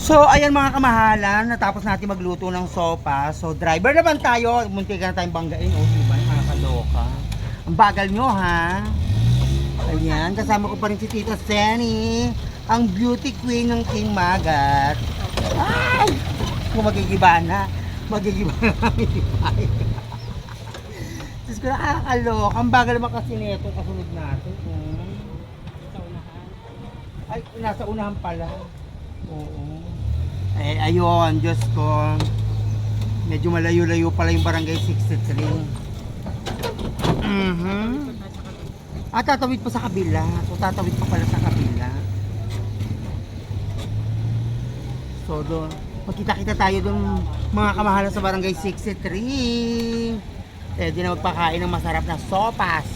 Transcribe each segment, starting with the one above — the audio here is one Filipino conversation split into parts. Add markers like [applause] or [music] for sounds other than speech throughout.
So, ayan mga kamahalan, natapos natin magluto ng sopa. So, driver naman tayo. Munti ka na tayong banggain. O, diba? Nakakaloka. Ang bagal nyo, ha? Ayan, kasama ko pa rin si Tita Senny, ang beauty queen ng King Magat. Ay! Kung magigiba na, magigiba na [laughs] kami ni. Diyos ko, nakakaloka. Ang bagal naman kasi nito kasunod natin. Hmm. Ay, nasa unahan pala. Oo. Eh, ayun, Diyos ko. Medyo malayo-layo pala yung barangay 63. Mhm. Ah, tatawid pa sa kabila. So, tatawid pa pala sa kabila. So, doon. Magkita-kita tayo doon, mga kamahalan sa barangay 63. Pwede na magpakain ng masarap na sopas.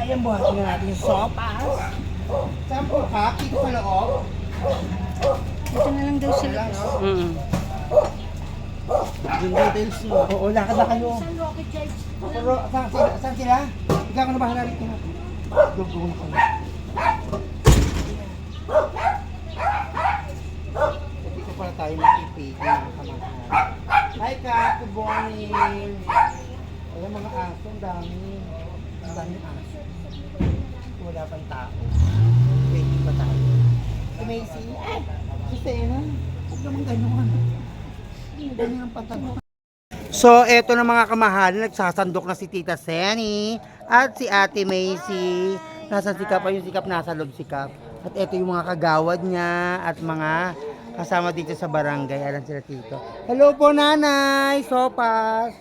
Ayan, buhatin na natin yung sopas. Po ka? Dito sa loob? Ito na lang daw sila. Mm. Yung details mo. Oo, lakad na kayo. Saan rocket charge? Pero, saan, sila? saan sila? Ikaw ka na bahala rito. Dugo na kayo. Dito pala tayo makipigil ng kamahal. Hi, Kat. Good morning. Ayan mga aso, ang dami. Ang daming aso. Wala pang tao. Waiting pa tayo. Amazing. Ay! Christina, huwag naman ganyan. Ganyan ang pantalon. So, eto na mga kamahalan, nagsasandok na si Tita Senny at si Ate Macy. Nasa sikap pa yung sikap, nasa loob sikap. At eto yung mga kagawad niya at mga kasama dito sa barangay. Alam sila tito. Hello po nanay, sopas.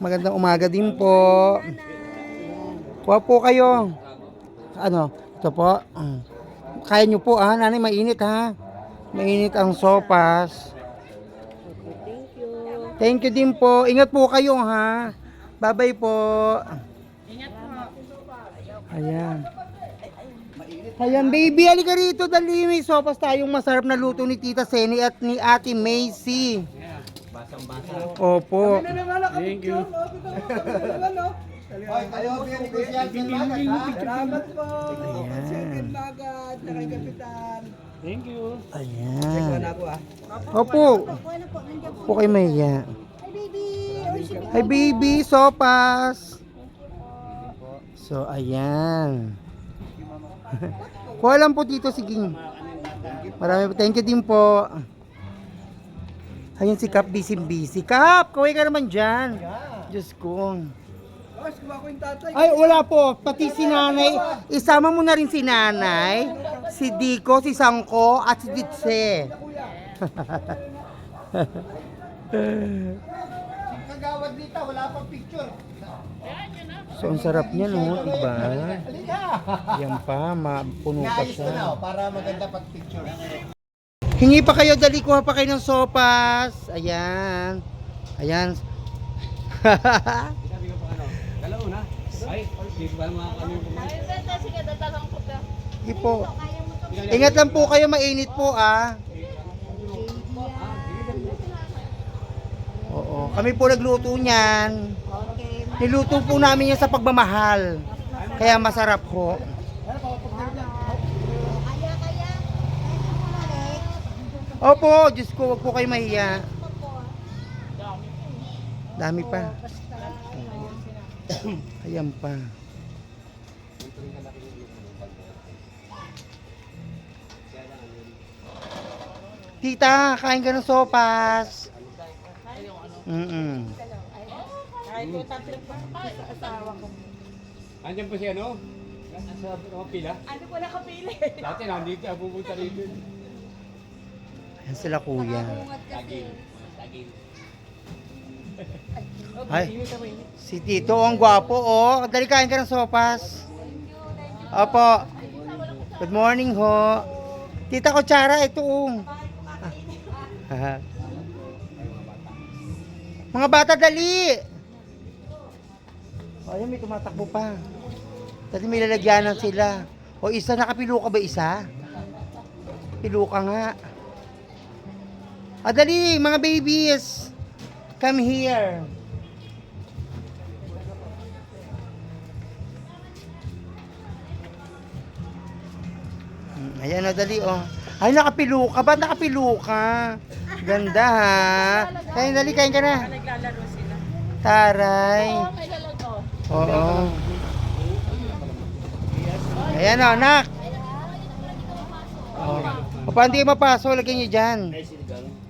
Magandang umaga din po. Kuha po kayo. Ano, ito po. Kaya nyo po ah, nanay, mainit ha. Mainit ang sopas. Thank you din po. Ingat po kayo ha. Bye-bye po. Ingat po. Ayan. Ayan, baby, halika rito. Dali, may sopas tayong masarap na luto ni Tita Seni at ni Ate Macy. Opo. Thank you. Salamat po. Second Magad, kay Kapitan. Thank you. Ayan. Ah. Opo. Ano po, nandiyan po. Po kayo mahiya. Hi, baby! Si Hi, baby. Sopas. So, ayan. Kuha lang po dito, sige. Marami po. Thank you din po. Ayun si Kap, busy busy. Kap, kaway ka naman dyan. Diyos ko. Ay, wala po. Pati si nanay. Isama mo na rin si nanay, si Diko, si Sangko, at si Ditse. Kagawad dito, wala pang picture. So, ang sarap niya, no? Diba? Yan pa, mapuno pa siya. para maganda pag picture. Hingi pa kayo, dali kuha pa kayo ng sopas. Ayan. Ayan. [laughs] Sabi ko pa ano, dalawa na. Ay, di ba mga kami kumain? Sige po. Ingat lang po kayo, mainit po ah. Oo, kami po nagluto niyan. Okay. Niluto po namin yan sa pagmamahal. Kaya masarap po. Opo, Diyos ko, wag po kayo mahiya. Dami pa. [coughs] Ayan pa. Tita, kain ka ng sopas. Mm-mm. Andiyan po si ano? Nasa mga pila? Ano po nakapili? Dati nandito, ako pupunta rito. Ayan sila kuya. Tagil. Tagil. Ay, si Tito, ang gwapo, oh. Dali kain ka ng sopas. Opo. Good morning, ho. Tita Kutsara, ito, oh. [laughs] Mga bata, dali! Oh, ayun, may tumatakbo pa. Dati may lalagyanan sila. O isa, nakapilo ka ba isa? Pilo ka nga. Ah, dali, mga babies. Come here. Mm. Ayan o, dali o. Ay, nakapilo ka. Ba't nakapilo ka? Ganda ha. Kain, dali, kain ka na. Naglalaro sila. Taray. May lalago. Oo. Ayan o, anak. Oh. O, paano di mapaso? Lagyan nyo dyan. Di mainit?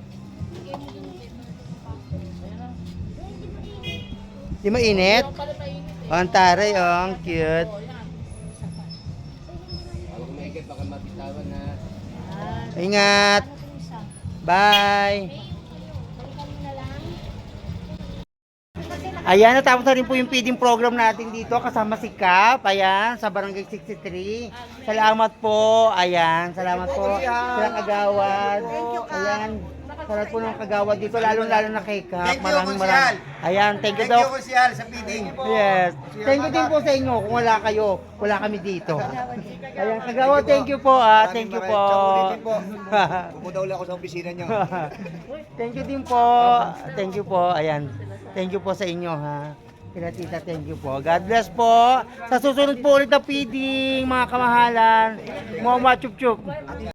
Pala mainit eh. O, ang taray, o, ang cute. Ingat. Bye. Ayan, natapos na rin po yung feeding program natin dito kasama si Kap. Ayan, sa Barangay 63. Salamat po. Ayan, salamat po. Sila Kagawad. Ayan, salamat po ng Kagawad dito, lalo-lalo na kay Kap. Thank you, Maraming maraming. Ayan, thank you Thank you, Kusyal, sa feeding. Yes. Thank you din po sa inyo. Kung wala kayo, wala kami dito. Ayan, Kagawad, thank you po. Ah, thank you po. Tsaka ulitin po. [laughs] Pupunta ulit ako sa opisina niyo. [laughs] thank you din po. Thank you po. Ayan. Thank you po sa inyo ha. Kina tita, thank you po. God bless po. Sa susunod po ulit na feeding, mga kamahalan. Mga chup chup.